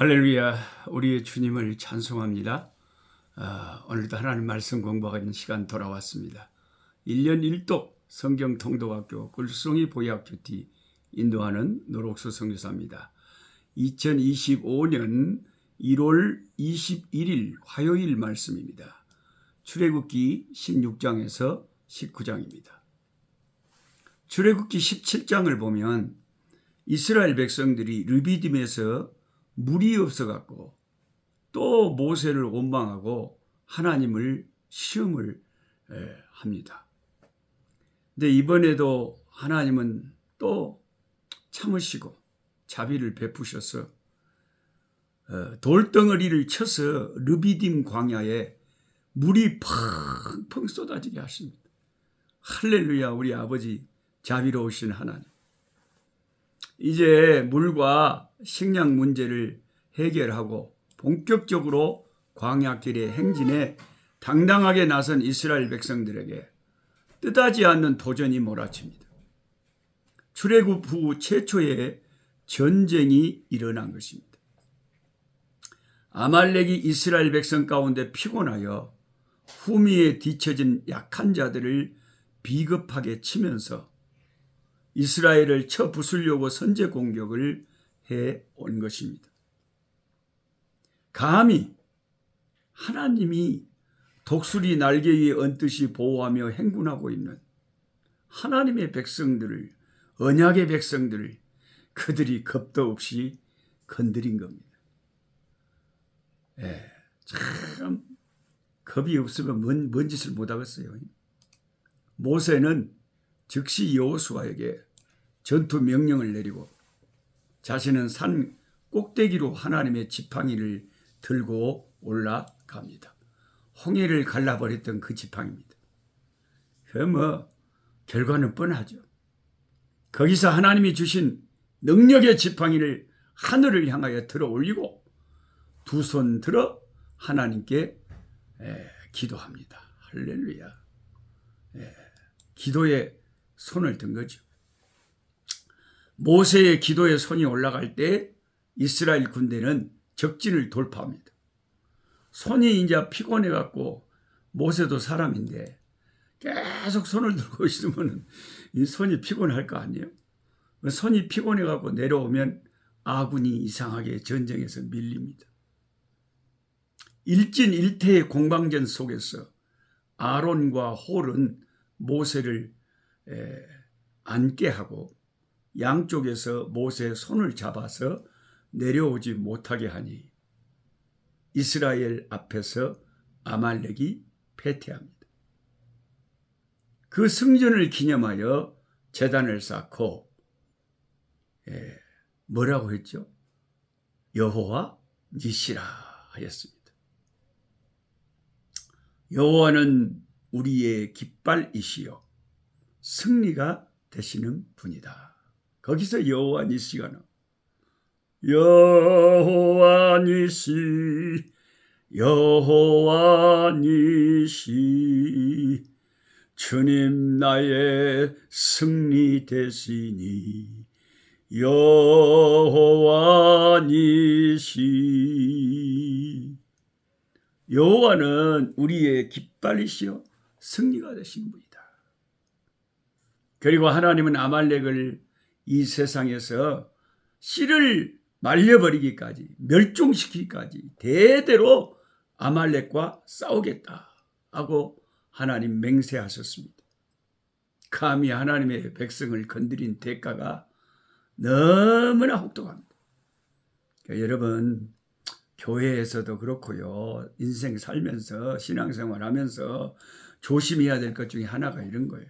할렐루야, 우리의 주님을 찬송합니다. 아, 오늘도 하나님 말씀 공부하는 시간 돌아왔습니다. 1년 1독 성경 통독학교 꿀송이 보약교 뒤 인도하는 노록수 성교사입니다. 2025년 1월 21일 화요일 말씀입니다. 출애굽기 16장에서 19장입니다. 출애굽기 17장을 보면 이스라엘 백성들이 르비딤에서 물이 없어갖고 또 모세를 원망하고 하나님을 시험을 합니다. 근데 이번에도 하나님은 또 참으시고 자비를 베푸셔서 어, 돌덩어리를 쳐서 르비딤 광야에 물이 펑펑 쏟아지게 하십니다. 할렐루야 우리 아버지 자비로우신 하나님. 이제 물과 식량 문제를 해결하고 본격적으로 광야길의 행진에 당당하게 나선 이스라엘 백성들에게 뜻하지 않는 도전이 몰아칩니다. 출애굽 후 최초의 전쟁이 일어난 것입니다. 아말렉이 이스라엘 백성 가운데 피곤하여 후미에 뒤처진 약한 자들을 비겁하게 치면서 이스라엘을 쳐 부수려고 선제 공격을 해 온 것입니다. 감히 하나님이 독수리 날개 위에 얹듯이 보호하며 행군하고 있는 하나님의 백성들을 언약의 백성들을 그들이 겁도 없이 건드린 겁니다. 예, 참 겁이 없으면 뭔, 뭔 짓을 못 하겠어요. 모세는 즉시 여호수아에게 전투 명령을 내리고 자신은 산 꼭대기로 하나님의 지팡이를 들고 올라갑니다. 홍해를 갈라버렸던 그 지팡이입니다. 그뭐 결과는 뻔하죠. 거기서 하나님이 주신 능력의 지팡이를 하늘을 향하여 들어 올리고 두 손 들어 하나님께 에, 기도합니다. 할렐루야. 에, 기도에 손을 든 거죠. 모세의 기도에 손이 올라갈 때 이스라엘 군대는 적진을 돌파합니다. 손이 이제 피곤해 갖고 모세도 사람인데 계속 손을 들고 있으면 이 손이 피곤할 거 아니에요? 손이 피곤해 갖고 내려오면 아군이 이상하게 전쟁에서 밀립니다. 일진일퇴의 공방전 속에서 아론과 홀은 모세를 앉게 하고 양쪽에서 모세의 손을 잡아서 내려오지 못하게 하니 이스라엘 앞에서 아말렉이 패퇴합니다. 그 승전을 기념하여 재단을 쌓고 예, 뭐라고 했죠? 여호와 니시라 하였습니다. 여호와는 우리의 깃발이시여 승리가 되시는 분이다. 거기서 여호와 니시가 나. 여호와 니시 여호와 니시 주님 나의 승리 되시니 여호와 니시 여호와는 우리의 깃발이시여 승리가 되신 분이다. 그리고 하나님은 아말렉을 이 세상에서 씨를 말려버리기까지 멸종시키기까지 대대로 아말렉과 싸우겠다 하고 하나님 맹세하셨습니다. 감히 하나님의 백성을 건드린 대가가 너무나 혹독합니다. 그러니까 여러분 교회에서도 그렇고요. 인생 살면서 신앙생활 하면서 조심해야 될 것 중에 하나가 이런 거예요.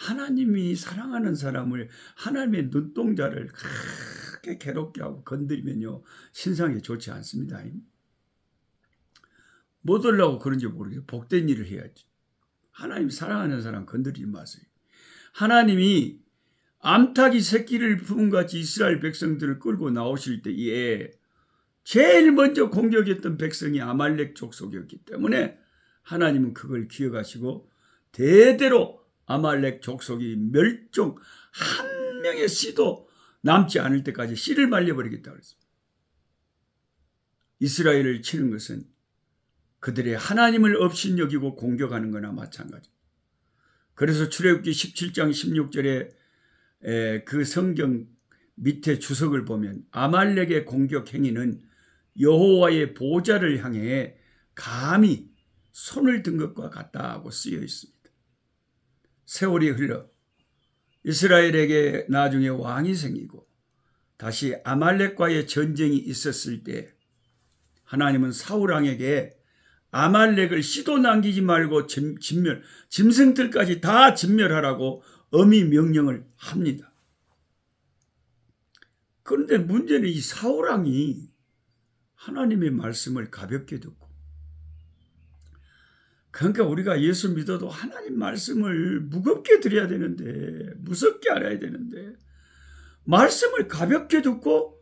하나님이 사랑하는 사람을 하나님의 눈동자를 그렇게 괴롭게 하고 건드리면요 신상에 좋지 않습니다. 못 하려고 그런지 모르겠어요. 복된 일을 해야지. 하나님 사랑하는 사람 건드리지 마세요. 하나님이 암탉이 새끼를 품같이 이스라엘 백성들을 끌고 나오실 때에 제일 먼저 공격했던 백성이 아말렉 족속이었기 때문에 하나님은 그걸 기억하시고 대대로 아말렉 족속이 멸종 한 명의 씨도 남지 않을 때까지 씨를 말려버리겠다 그랬습니다. 이스라엘을 치는 것은 그들의 하나님을 업신여기고 공격하는 거나 마찬가지. 그래서 출애굽기 17장 16절에 그 성경 밑에 주석을 보면 아말렉의 공격 행위는 여호와의 보좌를 향해 감히 손을 든 것과 같다고 쓰여 있습니다. 세월이 흘러 이스라엘에게 나중에 왕이 생기고 다시 아말렉과의 전쟁이 있었을 때 하나님은 사울 왕에게 아말렉을 씨도 남기지 말고 진 멸, 짐승들까지 다 진멸하라고 엄히 명령을 합니다. 그런데 문제는 이 사울 왕이 하나님의 말씀을 가볍게 듣고 그러니까 우리가 예수 믿어도 하나님 말씀을 무겁게 드려야 되는데 무섭게 알아야 되는데 말씀을 가볍게 듣고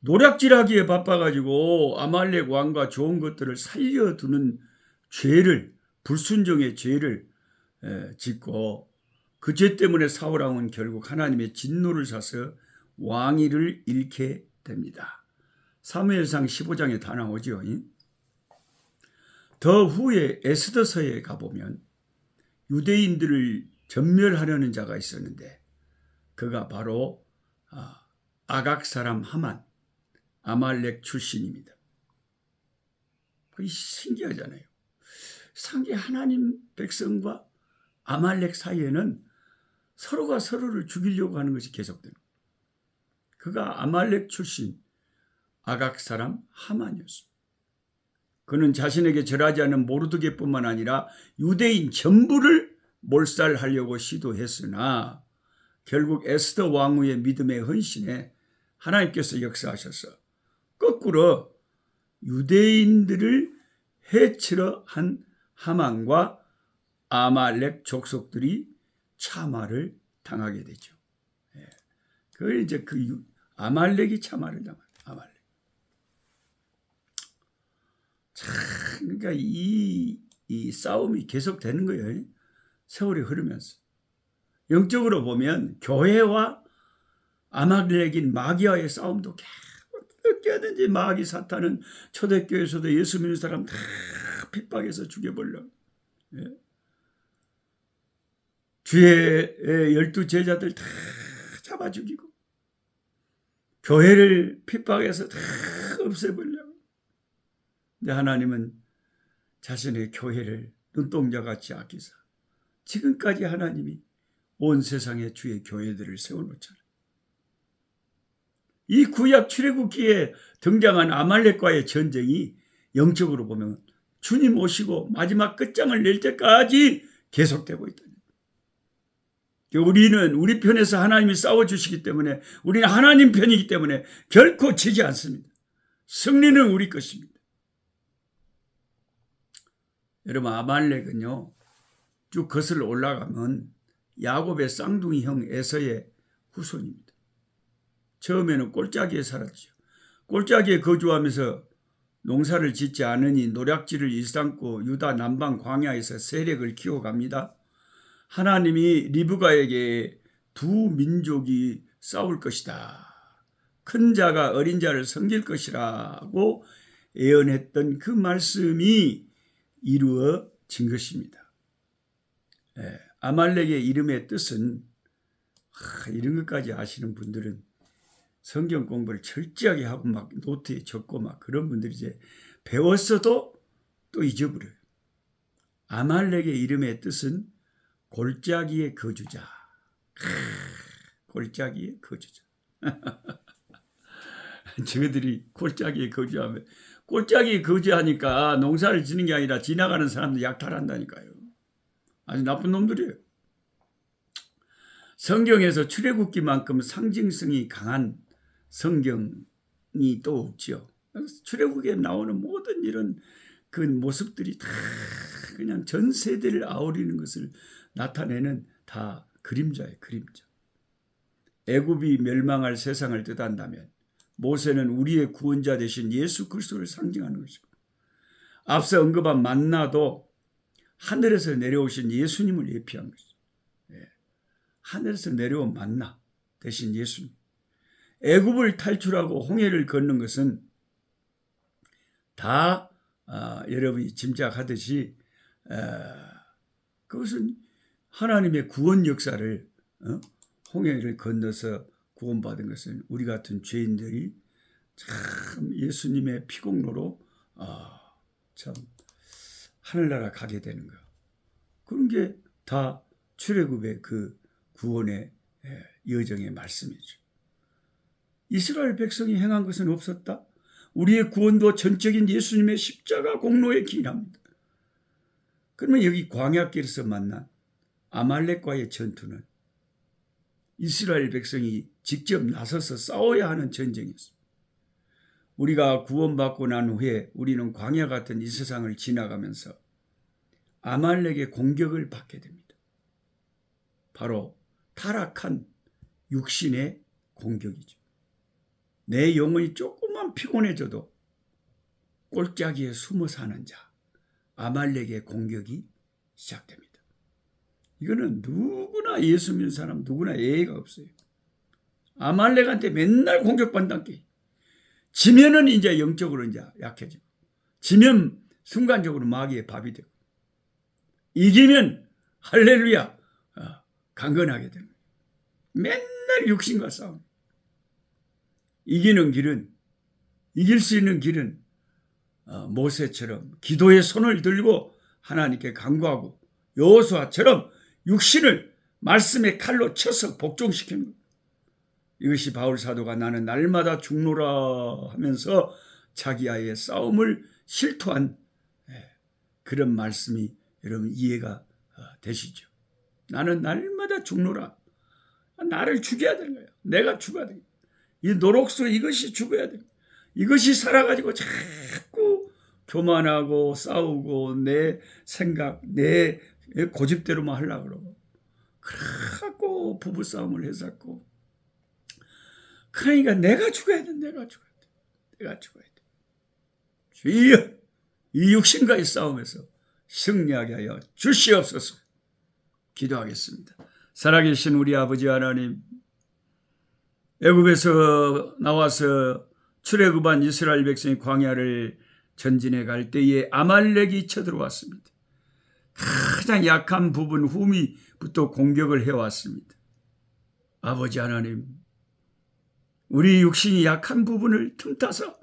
노략질하기에 바빠가지고 아말렉 왕과 좋은 것들을 살려두는 죄를 불순종의 죄를 짓고 그 죄 때문에 사울 왕은 결국 하나님의 진노를 사서 왕위를 잃게 됩니다. 사무엘상 15장에 다 나오죠. 더 후에 에스더서에 가보면 유대인들을 전멸하려는 자가 있었는데 그가 바로 아, 아각 사람 하만 아말렉 출신입니다. 그 신기하잖아요. 상계 하나님 백성과 아말렉 사이에는 서로가 서로를 죽이려고 하는 것이 계속되는 그가 아말렉 출신 아각 사람 하만이었습니다. 그는 자신에게 절하지 않은 모르드게뿐만 아니라 유대인 전부를 몰살하려고 시도했으나 결국 에스더 왕후의 믿음에 헌신해 하나님께서 역사하셔서 거꾸로 유대인들을 해치러 한 하만과 아말렉 족속들이 참화를 당하게 되죠. 예. 그 이제 그 아말렉이 참화를 당한 아말렉. 참 그러니까 이, 이 싸움이 계속되는 거예요. 세월이 흐르면서. 영적으로 보면 교회와 아말렉인 마귀와의 싸움도 어떻게 하든지 마귀 사탄은 초대교회에서도 예수 믿는 사람 다 핍박해서 죽여버려. 예? 주의 열두 제자들 다 잡아 죽이고 교회를 핍박해서 다 없애버려. 근데 하나님은 자신의 교회를 눈동자 같이 아끼사 지금까지 하나님이 온 세상에 주의 교회들을 세워놓잖아요. 이 구약 출애굽기에 등장한 아말렉과의 전쟁이 영적으로 보면 주님 오시고 마지막 끝장을 낼 때까지 계속되고 있다. 우리는 우리 편에서 하나님이 싸워주시기 때문에 우리는 하나님 편이기 때문에 결코 지지 않습니다. 승리는 우리 것입니다. 여러분 아말렉은요 쭉 거슬러 올라가면 야곱의 쌍둥이 형 에서의 후손입니다. 처음에는 꼴짜기에 살았죠. 꼴짜기에 거주하면서 농사를 짓지 않으니 노략질을 일삼고 유다 남방 광야에서 세력을 키워갑니다. 하나님이 리브가에게 두 민족이 싸울 것이다. 큰 자가 어린 자를 섬길 것이라고 예언했던 그 말씀이 이루어진 것입니다. 예, 아말렉의 이름의 뜻은 하, 이런 것까지 아시는 분들은 성경 공부를 철저하게 하고 막 노트에 적고 막 그런 분들이 이제 배웠어도 또 잊어버려요. 아말렉의 이름의 뜻은 골짜기의 거주자. 골짜기의 거주자. 저희들이 골짜기에 거주하면 꼴짝이 거지하니까 농사를 지는 게 아니라 지나가는 사람들 약탈한다니까요. 아주 나쁜 놈들이에요. 성경에서 출애굽기만큼 상징성이 강한 성경이 또 없죠. 출애굽기에 나오는 모든 이런 그 모습들이 다 그냥 전 세대를 아우리는 것을 나타내는 다 그림자예요, 그림자. 애굽이 멸망할 세상을 뜻한다면 모세는 우리의 구원자 되신 예수 그리스도를 상징하는 것이고 앞서 언급한 만나도 하늘에서 내려오신 예수님을 예피한 것이죠. 예. 하늘에서 내려온 만나 대신 예수님. 애굽을 탈출하고 홍해를 걷는 것은 다 아, 여러분이 짐작하듯이 에, 그것은 하나님의 구원 역사를 어? 홍해를 건너서 구원받은 것은 우리 같은 죄인들이 참 예수님의 피공로로 아, 참 하늘나라 가게 되는 거 그런 게 다 출애굽의 그 구원의 예, 여정의 말씀이죠. 이스라엘 백성이 행한 것은 없었다. 우리의 구원도 전적인 예수님의 십자가 공로에 기인합니다. 그러면 여기 광야길에서 만난 아말렉과의 전투는 이스라엘 백성이 직접 나서서 싸워야 하는 전쟁이었습니다. 우리가 구원받고 난 후에 우리는 광야 같은 이 세상을 지나가면서 아말렉의 공격을 받게 됩니다. 바로 타락한 육신의 공격이죠. 내 영혼이 조금만 피곤해져도 꼴짜기에 숨어 사는 자, 아말렉의 공격이 시작됩니다. 이거는 누구나 예수 믿는 사람 누구나 예의가 없어요. 아말렉한테 맨날 공격받는 게 지면은 이제 영적으로 이제 약해지고 지면 순간적으로 마귀의 밥이 되고 이기면 할렐루야 어, 강건하게 됩니다. 맨날 육신과 싸움. 이기는 길은 이길 수 있는 길은 어, 모세처럼 기도의 손을 들고 하나님께 간구하고 여호수아처럼 육신을 말씀의 칼로 쳐서 복종시키는 것. 이것이 바울 사도가 나는 날마다 죽노라 하면서 자기 아이의 싸움을 실토한 예, 그런 말씀이 여러분 이해가 어, 되시죠? 나는 날마다 죽노라. 나를 죽여야 되는 거예요. 내가 죽어야 돼. 이 노록소 이것이 죽어야 돼. 이것이 살아가지고 자꾸 교만하고 싸우고 내 생각, 내 고집대로만 하려고 그러고. 그래갖고 부부싸움을 했었고. 그러니까 내가 죽어야 돼. 내가 죽어야 돼. 내가 죽어야 돼. 주여, 이 육신과의 싸움에서 승리하게 하여 주시옵소서. 기도하겠습니다. 살아계신 우리 아버지 하나님, 애굽에서 나와서 출애굽한 이스라엘 백성이 광야를 전진해 갈 때에 아말렉이 쳐들어왔습니다. 가장 약한 부분 후미부터 공격을 해왔습니다. 아버지 하나님, 우리 육신이 약한 부분을 틈타서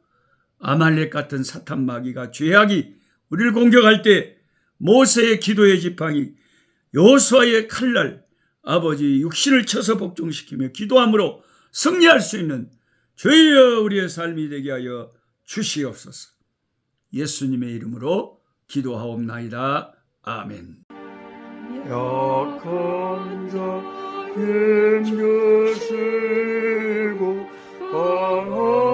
아말렉 같은 사탄 마귀가 죄악이 우리를 공격할 때 모세의 기도의 지팡이 여호수아의 칼날 아버지 육신을 쳐서 복종시키며 기도함으로 승리할 수 있는 주여 우리의 삶이 되게 하여 주시옵소서. 예수님의 이름으로 기도하옵나이다. 아멘. 약한 자 힘주시고 강한